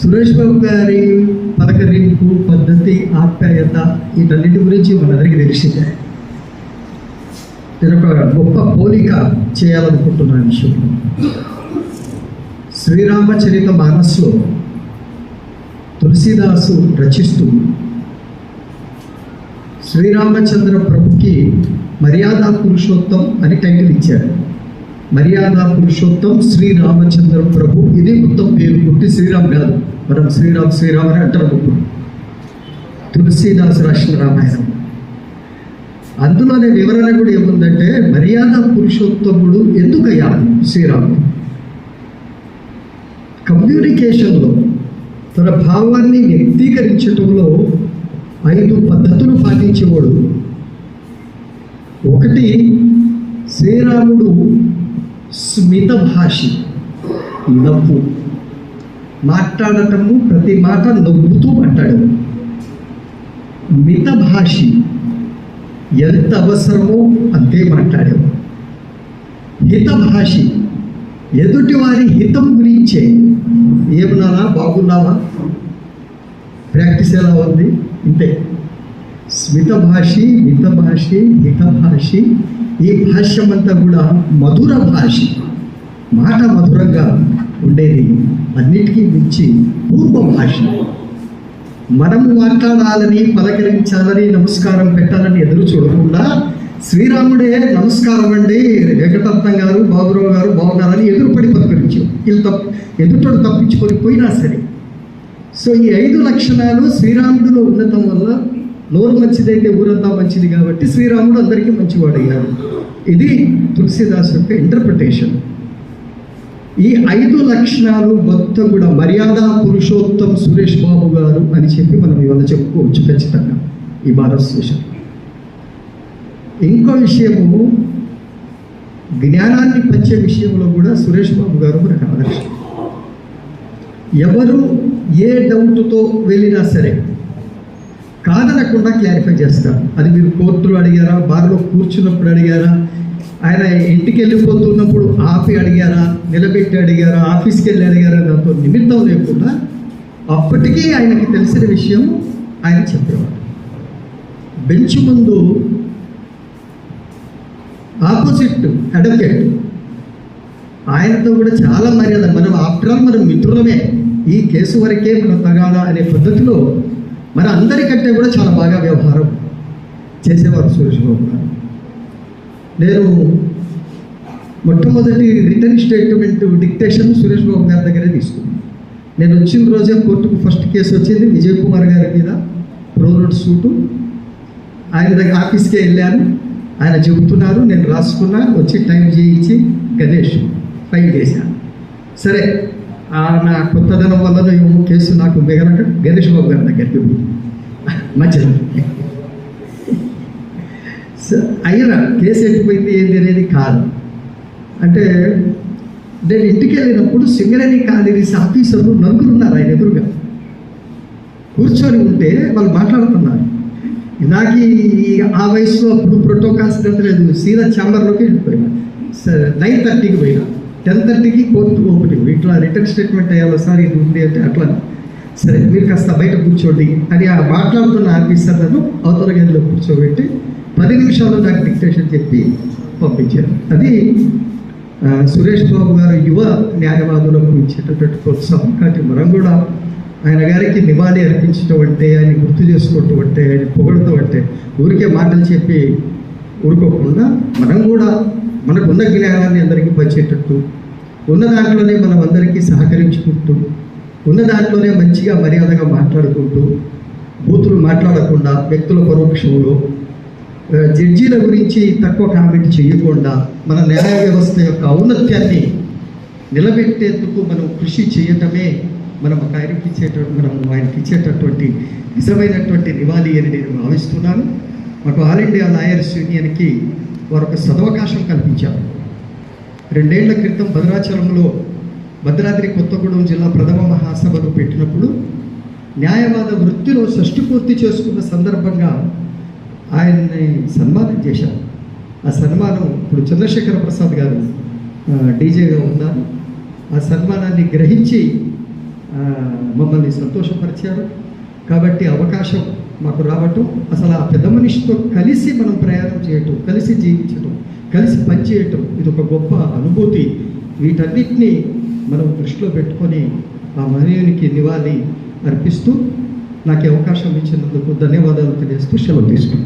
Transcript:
సురేష్ బాబు గారి పలకరింపు పద్ధతి ఆప్యాయత వీటన్నిటి గురించి మనందరికీ తెలిసిందే. నేను ఒక గొప్ప పోలిక చేయాలనుకుంటున్నాను విషయంలో. శ్రీరామచరిత మానస్సులో తులసీదాసు రచిస్తూ శ్రీరామచంద్ర ప్రభుకి మర్యాద పురుషోత్తం అని టైటిల్ ఇచ్చారు. మర్యాద పురుషోత్తం శ్రీరామచంద్ర ప్రభు. ఇది మొత్తం పేరు పుట్టి శ్రీరామ్ కాదు. మనం శ్రీరామ్ శ్రీరామ్ అని అంటారు తులసీదాస్ రాసిన రామాయణం. అందులోనే వివరణ కూడా ఏముందంటే మర్యాద పురుషోత్తముడు ఎందుకయ్యా? శ్రీరాముడు కమ్యూనికేషన్లో తన భావాన్ని వ్యక్తీకరించటంలో ఐదు పద్ధతులు పాటించేవాడు. ఒకటి శ్రీరాముడు స్మిత భాషి నవ్వు. మాట్లాడటము ప్రతి మాట నవ్వుతూ మాట్లాడేవాడు మిత భాషి ఎంత అవసరమో అంతే మాట్లాడాము హిత భాషి ఎదుటి వారి హితం గురించే. ఏమన్నారా బాగున్నావా? ప్రాక్టీస్ ఎలా ఉంది? ఇంతే. స్మిత భాషి మిత భాషి హిత భాషి ఈ భాష్యమంతా కూడా మధుర భాషి. మాట మధురంగా ఉండేది. అన్నిటికీ మించి పూర్వ భాష. మనం మాట్లాడాలని పలకరించాలని నమస్కారం పెట్టాలని ఎదురు చూడకుండా శ్రీరాముడే నమస్కారం అండి వెంకటరత్నం గారు బాబురావు గారు బాగున్నారని ఎదురుపడి పలకరించాం వీళ్ళు తప్పు ఎదుటోడు తప్పించుకొని పోయినా సరే. సో ఈ ఐదు లక్షణాలు శ్రీరాముడిలో ఉండటం వల్ల నోరు మంచిదైతే ఊరంతా మంచిది కాబట్టి శ్రీరాముడు అందరికీ మంచివాడయ్యారు ఇది తులసిదాస్ యొక్క ఇంటర్ప్రిటేషన్ ఈ ఐదు లక్షణాలు మొత్తం కూడా మర్యాద పురుషోత్తం సురేష్ బాబు గారు అని చెప్పి మనం ఇవాళ చెప్పుకోవచ్చు ఖచ్చితంగా ఈ భారత్ ఇంకో విషయము జ్ఞానాన్ని పంచే విషయంలో కూడా సురేష్ బాబు గారు మనకు ఆదర్శం. ఎవరు ఏ డౌట్తో వెళ్ళినా సరే కాదనకుండా క్లారిఫై చేస్తారు. అది మీరు కోర్టులో అడిగారా బార్లో కూర్చున్నప్పుడు అడిగారా ఆయన ఇంటికి వెళ్ళిపోతున్నప్పుడు ఆపి అడిగారా నిలబెట్టి అడిగారా ఆఫీస్కి వెళ్ళి అడిగారా దాంతో నిమిత్తం లేకుండా అప్పటికీ ఆయనకి తెలిసిన విషయం ఆయన చెప్పేవాడు బెంచ్ ముందు ఆపోజిట్ అడ్వకేట్ ఆయనతో కూడా చాలా మర్యాద మనం ఆఫ్టర్ ఆల్ మనం మిత్రులమే ఈ కేసు వరకే మనం తగాదా అనే పద్ధతిలో మన అందరికంటే కూడా చాలా బాగా వ్యవహారం చేసేవారు సురేష్ బాబు గారు. నేను మొట్టమొదటి return statement dictation Suresh Babu గారి దగ్గరే తీసుకున్నాను. నేను వచ్చిన రోజే కోర్టుకు ఫస్ట్ కేసు వచ్చింది విజయ్ కుమార్ గారి మీద ప్రోరోడ్ సూటు ఆయన దగ్గర ఆఫీస్కే వెళ్ళాను. ఆయన చెబుతున్నారు నేను రాసుకున్నా వచ్చి టైం చేయించి గణేష్ ఫైల్ చేశాను. సరే నా కొత్తదనం వల్ల ఏమో కేసు నాకు మిగలక గణేష్ బాబు గారి దగ్గరికి మంచిది ఐరన్ కేసు ఎక్కిపోయింది ఏంది అనేది కాదు. అంటే నేను ఇంటికి వెళ్ళినప్పుడు సింగరేణి కాలేజీ ఆఫీసర్లు నలుగురు ఉన్నారు ఆయన ఎదురుగా. కూర్చొని ఉంటే వాళ్ళు మాట్లాడుతున్నారు. నాకు ఈ ఆ వయసులో అప్పుడు ప్రోటోకాల్స్ లేదు. సీదా ఛాంబర్లోకి వెళ్ళిపోయినా. సరే నైన్ థర్టీకి పోయినా. టెన్ థర్టీకి కోర్టు ఓపెనింగ్. ఇట్లా రిటర్న్ స్టేట్మెంట్ అయ్యాలో సార్ ఇది ఉంది అంటే అట్లా. సరే మీరు కాస్త బయట కూర్చోండి అని ఆ మాట్లాడుతున్న ఆఫీసర్లను అవతల గదిలో కూర్చోబెట్టి పది నిమిషాల్లో నాకు డిక్టేషన్ చెప్పి పంపించారు. అది సురేష్ బాబు గారు యువ న్యాయవాదులకు ఇచ్చేటటువంటి ప్రోత్సాహం. కాబట్టి మనం కూడా ఆయన గారికి నివాళి అర్పించటం అంటే ఆయన గుర్తు చేసుకోవటం అంటే ఆయన పొగడటం అంటే ఊరికే మాటలు చెప్పి ఊరుకోకుండా మనం కూడా మనకున్న జ్ఞానాన్ని అందరికీ పంచేటట్టు ఉన్న దాంట్లోనే మనం అందరికీ సహకరించుకుంటూ ఉన్న దాంట్లోనే మంచిగా మర్యాదగా మాట్లాడుకుంటూ బూతులు మాట్లాడకుండా వ్యక్తుల పరోక్షంలో జడ్జీల గురించి తక్కువ కామెంట్ చేయకుండా మన న్యాయ వ్యవస్థ యొక్క ఔన్నత్యాన్ని నిలబెట్టేందుకు మనం కృషి చేయటమే మనం ఒక ఆయనకి ఇచ్చేటటువంటి మనం ఆయనకి ఇచ్చేటటువంటి నిజమైనటువంటి నివాళి అని నేను భావిస్తున్నాను. మాకు ఆల్ ఇండియా లాయర్స్ యూనియన్కి వారు ఒక సదవకాశం కల్పించారు రెండేళ్ళ క్రితం భద్రాచలంలో భద్రాద్రి కొత్తగూడెం జిల్లా ప్రథమ మహాసభలో పెట్టినప్పుడు న్యాయవాద వృత్తిలో షష్టి పూర్తి చేసుకున్న సందర్భంగా ఆయన్ని సన్మానం చేశారు. ఆ సన్మానం ఇప్పుడు చంద్రశేఖర ప్రసాద్ గారు డీజేగా ఉన్నారు. ఆ సన్మానాన్ని గ్రహించి మమ్మల్ని సంతోషపరిచారు. కాబట్టి అవకాశం మాకు రావటం అసలు ఆ పెద్ద మనిషితో కలిసి మనం ప్రయాణం చేయటం కలిసి జీవించటం కలిసి పనిచేయటం ఇది ఒక గొప్ప అనుభూతి. వీటన్నిటినీ మనం దృష్టిలో పెట్టుకొని ఆ మహనీయునికి నివాళి అర్పిస్తూ నాకు అవకాశం ఇచ్చినందుకు ధన్యవాదాలు తెలియజేస్తూ సెలవు తీసుకుంటాను